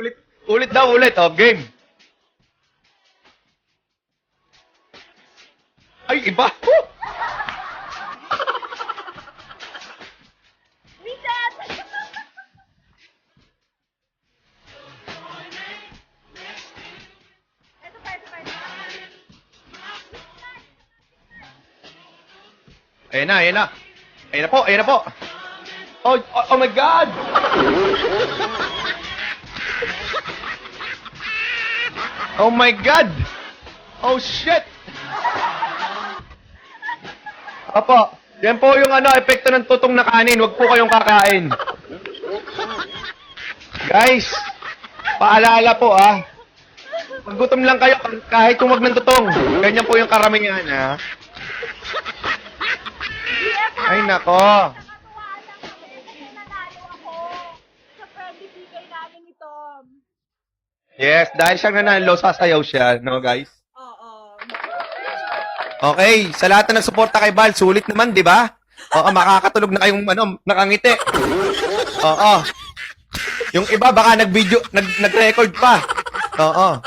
Ulit, ulit daw, ulit. Oh, game. Ay, iba. Woo! Reset! Ito pa, ito. Ayan na, ayan na. Ayan na po, ayan na po. Oh, oh, oh my God! Oh my God! Oh shit! Opo, yan po yung ano, epekto ng tutong na kanin. Huwag po kayong kakain. Guys, paalala po ah. Pag gutom lang kayo, kahit tumag ng tutong. Ganyan po yung karamihan ha. Ay nako. Nakatuwa lang kasi nanalo ako sa friendly bigay namin ni Tom. Yes, dahil siyang nanalo, sasayaw siya, no guys? Oo. Okay, sa lahat na nagsuporta kay Val, sulit naman, di ba? Oo, makakatulog na kayong ano, nakangiti. Oo. Yung iba baka nag-video, nag nag-record pa. Oo.